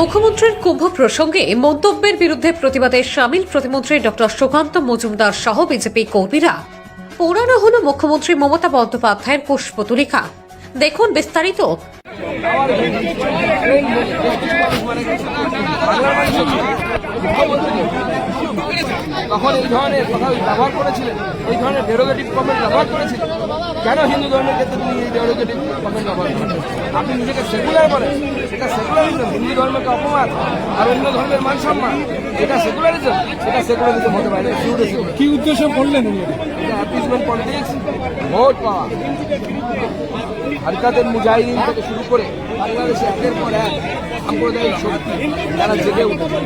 মুখ্যমন্ত্রীর কুম্ভ প্রসঙ্গে মন্তব্যের বিরুদ্ধে প্রতিবাদে সামিল প্রতিমন্ত্রী ডক্টর সুকান্ত মজুমদার সহ বিজেপি কর্মীরা। পুরানো হল মুখ্যমন্ত্রী মমতা বন্দ্যোপাধ্যায়ের পুষ্পতুলিকা। দেখুন বিস্তারিত। তখন এই ধরনের কথা ব্যবহার করেছিলেন এই ধরনের ডেরোগেটিভ কমেন্ট ব্যবহার করেছিলেন। কেন হিন্দু ধর্মের ক্ষেত্রে তিনি এই ডেরোগেটিভ কমেন্ট ব্যবহার করেন আপনি নিজেকে সেকুলার বলেন সেটা সেকুলারিজম হিন্দু ধর্মকে অপমান আর অন্য ধর্মের মান সম্মান এটা সেকুলারিজম এটা সেকুলারিজম হতে পারে। কি উদ্দেশ্য করলেন এটা? এটা অ্যাপিসমেন্ট পলিটিক্স ভোট পাওয়া হারকাতের মুজাহিদিন থেকে শুরু করে বাংলাদেশে একের পর এক সাম্প্রদায়িক শক্তি তারা জেগে উঠেছে।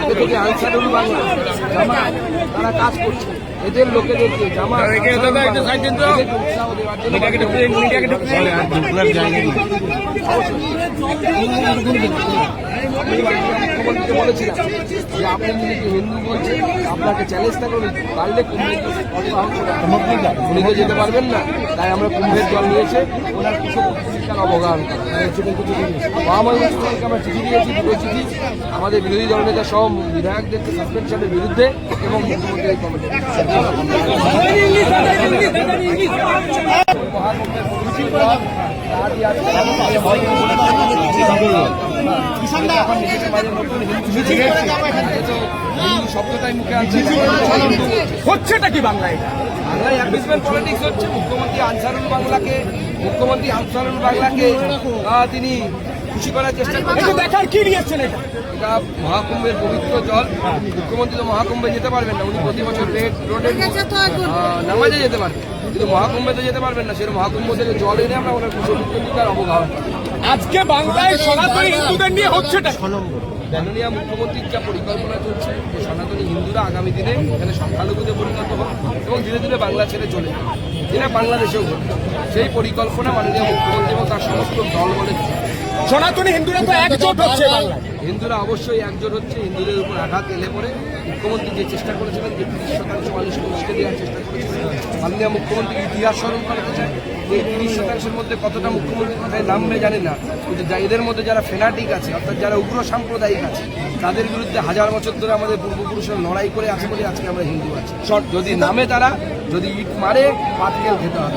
আগে থেকে আনসারুল বাংলা জামাত তারা কাজ করছে। এদের লোকেদেরকে জামাত আনসারুল উৎসাহ দেওয়ার জন্য মুখ্যমন্ত্রীকে বলেছিলাম। যে আপনি নিজেকে হিন্দু বলছেন, আপনাকে চ্যালেঞ্জ চ্যালেঞ্জটা করুন পারলে কুম্ভের তো যেতে পারবেন না, তাই আমরা কুম্ভের জল নিয়েছে, ওনার কিছু পত্রিকার অবগাহন মহামারী আমরা চিঠি দিয়েছি, দুটো চিঠি। আমাদের বিরোধী দলনেতা সহ বিধায়কদেরকে সাসপেনশনের বিরুদ্ধে এবং মুখ্যমন্ত্রী এই কমিটি। শব্দটাই মুখে আনছে হচ্ছেটা কি বাংলায়? বাংলায় অ্যাপিসমেন্ট পলিটিক্স হচ্ছে মুখ্যমন্ত্রী আনসারুল বাংলাকে মুখ্যমন্ত্রী আনসারুল বাংলাকে তিনি খুশি করার চেষ্টা এটা করছেন দেখার কি নিয়েছেন এটা? এটা মহাকুম্ভের পবিত্র জল। মুখ্যমন্ত্রী তো মহাকুম্ভে যেতে পারবেন না উনি প্রতি বছর রেড রোডে নামাজে যেতে পারবেন। কিন্তু মহাকুম্ভে তো যেতে পারবেন না সেটা মহাকুম্ভ থেকে জল এনে আমরা ওনার কুশলিকার অবগাহন করি। আজকে বাংলায় সনাতনী হিন্দুদের নিয়ে হচ্ছেটা? মাননীয় মুখ্যমন্ত্রীর যা পরিকল্পনা চলছে যে সনাতনী হিন্দুরা আগামী দিনে এখানে সংখ্যালঘুতে পরিণত হবে এবং ধীরে ধীরে বাংলা ছেড়ে চলে যাবে যেটা বাংলাদেশেও ঘটবে সেই পরিকল্পনা মাননীয় মুখ্যমন্ত্রী এবং তার সমস্ত দল বলে সনাতনী হিন্দুরা তো একজোট হচ্ছে। বাংলায়। হিন্দুরা অবশ্যই একজন হচ্ছে হিন্দুদের উপর আঘাত এলে পরে মুখ্যমন্ত্রী যে চেষ্টা করেছিলেন যে তিরিশ শতাংশ মানুষকে উস্কে দেওয়ার চেষ্টা করেছিলেন মাননীয় মুখ্যমন্ত্রী ইতিহাস স্মরণ করাতে চায়। যে এই তিরিশ শতাংশের মধ্যে কতটা মুখ্যমন্ত্রী কোথায় নামবে জানি না কিন্তু এদের মধ্যে যারা ফেনাটিক আছে অর্থাৎ যারা উগ্র সাম্প্রদায়িক আছে তাদের বিরুদ্ধে হাজার বছর ধরে আমাদের পূর্বপুরুষেরা লড়াই করে আছে বলে আজকে আমরা হিন্দু আছি। যদি নামে তারা যদি ইট মারে পাতকেল খেতে হবে।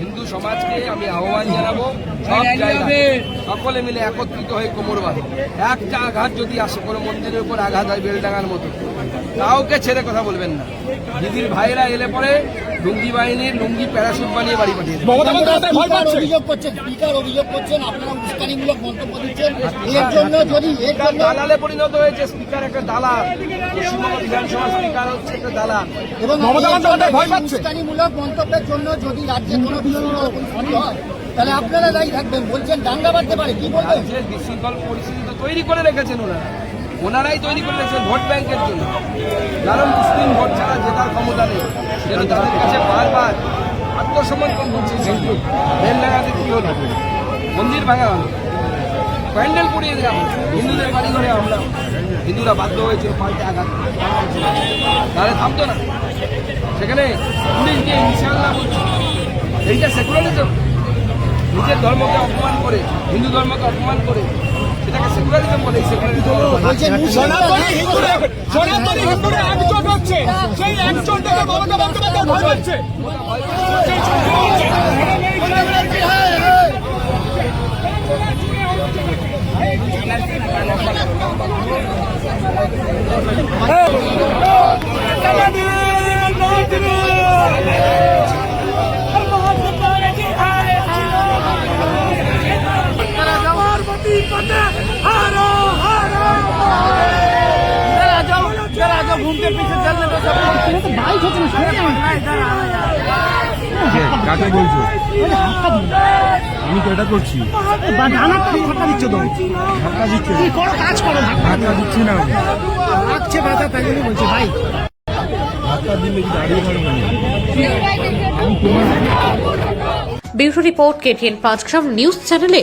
হিন্দু সমাজকে আমি আহ্বান জানাব সব জায়গায় সকলে মিলে একত্রিত হয়ে কোমর বাঁধে একটা আঘাত যদি আসে কোনো মন্দিরের উপর আঘাত হয় বেলডাঙার মতো। কাউকে ছেড়ে কথা বলবেন না। দিদির ভাইরা এলে পরে লুঙ্গি বাহিনীর লুঙ্গি প্যারাশুট বানিয়ে বাড়ি পাঠিয়ে দেবে। মমতা বন্দ্যোপাধ্যায় ভয় স্পিকার পাচ্ছে। অভিযোগ করছেন স্পিকার অভিযোগ করছেন আপনারা উস্কানিমূলক মন্তব্য দিচ্ছেন। এর জন্য যদি এর স্পিকার জন্য দালালে পরিণত হয়েছে স্পিকার একটা দালাল। পশ্চিমবঙ্গ বিধানসভা স্পিকার হচ্ছে একটা দালাল। এবং। উস্কানিমূলক মন্তব্যের জন্য যদি রাজ্যে কোনো বিশৃঙ্খলা হয় তাহলে আপনারা দায়ী থাকবেন। বলছেন দাঙ্গা বাড়তে পারে কি বলবেন? বিশৃঙ্খল পরিস্থিতি তো তৈরি করে রেখেছেন ওনারা। ওনারাই তৈরি করে ভোট ব্যাংকের জন্য। যারা মুসলিম ভোট ছাড়া জেতার ক্ষমতা নেই। যেন তাদের কাছে বারবার আত্মসমর্পণ করছে হিন্দু রেল লাগাতে কি হলো? মন্দির ভাঙা হলো। প্যান্ডেল পুড়িয়ে দেওয়া হিন্দুদের বাড়ি ঘরে আমরা। হিন্দুরা বাধ্য হয়েছিল পাল্টে আঘাত। তাহলে থামতো না। সেখানে পুলিশ গিয়ে ইনশাল্লাহ বলছে, এইটা সেকুলারিজম নিজের ধর্মকে অপমান করে, হিন্দু ধর্মকে অপমান করে সেটাকে সেকুলারিজম বলে সনাতনী হিন্দুরা একজোট হচ্ছে। সেই একজোট থেকে মমতা বন্দ্যোপাধ্যায় ভয় পাচ্ছে। কাকে বলছো? আমি তো এটা করছি। ধাক্কা দিচ্ছে ধাক্কা দিচ্ছি? না আমি। ধাক্কা দিলে কি দাঁড়িয়ে পারব না? Bureau report KTN Panchgram news চ্যানেলে